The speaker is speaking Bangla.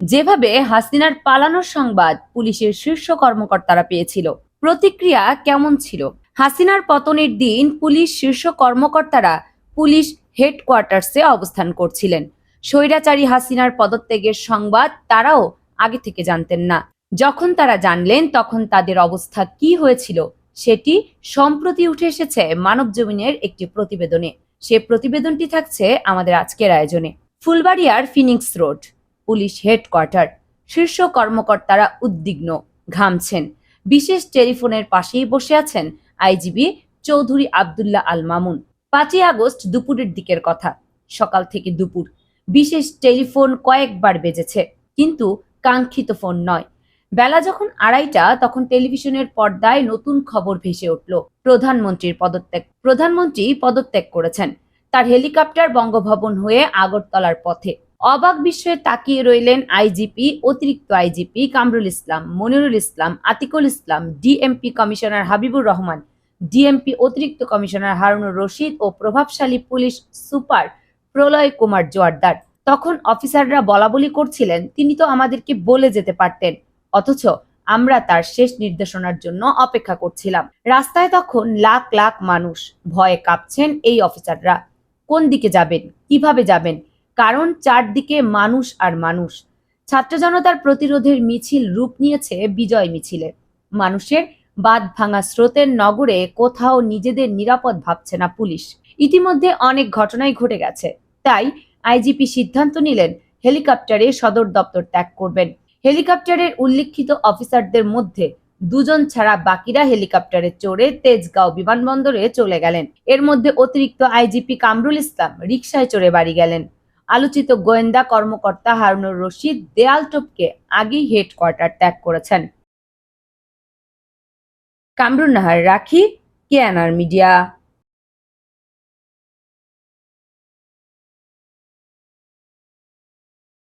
যেভাবে হাসিনার পালানোর সংবাদ পুলিশের শীর্ষ কর্মকর্তারা পেয়েছিল, প্রতিক্রিয়া কেমন ছিল? হাসিনার পতনের দিন পুলিশ শীর্ষ কর্মকর্তারা পুলিশ হেডকোয়ার্টার্সে অবস্থান করছিলেন। স্বৈরাচারী হাসিনার পদত্যাগের সংবাদ তারাও আগে থেকে জানতেন না। যখন তারা জানলেন তখন তাদের অবস্থা কি হয়েছিল, সেটি সম্প্রতি উঠে এসেছে মানব জমিনের একটি প্রতিবেদনে। সে প্রতিবেদনটি থাকছে আমাদের আজকের আয়োজনে। ফুলবাড়িয়ার ফিনিক্স রোড। Police headquarter. শীর্ষ কর্মকর্তারা উদ্বিগ্ন, ঘামছেন। বিশেষ টেলিফোনের পাশেই বসে আছেন আইজিবি চৌধুরী আবদুল্লাহ আল মামুন। পাঁচই আগস্ট দুপুরের দিকের কথা। সকাল থেকে দুপুর। বিশেষ টেলিফোন কয়েকবার বেজেছে, কিন্তু কাঙ্ক্ষিত ফোন নয়। বেলা যখন আড়াইটা, তখন টেলিভিশনের পর্দায় নতুন খবর ভেসে উঠল। প্রধানমন্ত্রীর পদত্যাগ। প্রধানমন্ত্রী পদত্যাগ করেছেন। তার হেলিকপ্টার বঙ্গভবন হয়ে আগরতলার পথে। অবাক বিস্ময়ে তাকিয়ে রইলেন আইজিপি, অতিরিক্ত IGP Kamrul Islam, Monirul Islam, Atikul Islam, DMP commissioner Habibur Rahman, DMP অতিরিক্ত কমিশনার হারুনুর রশিদ ও প্রভাবশালী পুলিশ সুপার প্রলয় কুমার জোয়ারদার। তখন অফিসাররা বলাবলি করছিলেন, তিনি তো আমাদেরকে বলে যেতে পারতেন, অথচ আমরা তার শেষ নির্দেশনার জন্য অপেক্ষা করছিলাম। রাস্তায় তখন লাখ লাখ মানুষ ভয়ে কাঁপছেন এই অফিসাররা। কোন দিকে যাবেন? কীভাবে যাবেন? কারণ চারদিকে মানুষ আর মানুষ। ছাত্র জনতার প্রতিরোধের মিছিল রূপ নিয়েছে বিজয় মিছিলে। মানুষের বাদ ভাঙা স্রোতের নগরে কোথাও নিজেদের নিরাপদ ভাবছে না পুলিশ। ইতিমধ্যে অনেক ঘটনাই ঘটে গেছে। তাই আইজিপি সিদ্ধান্ত নিলেন হেলিকপ্টারে সদর দপ্তর ত্যাগ করবেন। হেলিকপ্টারের উল্লিখিত অফিসারদের মধ্যে দুজন ছাড়া বাকিরা হেলিকপ্টারে চড়ে তেজগাঁও বিমানবন্দরে চলে গেলেন। এর মধ্যে অতিরিক্ত আইজিপি কামরুল ইসলাম রিকশায় চড়ে বাড়ি গেলেন। আলোচিত গোয়েন্দা কর্মকর্তা হারুনুর রশিদ দেয়ালটোপকে আগেই হেডকোয়ার্টার ত্যাগ করেছেন। কামরুন নাহার রাখি, কেএনআর মিডিয়া।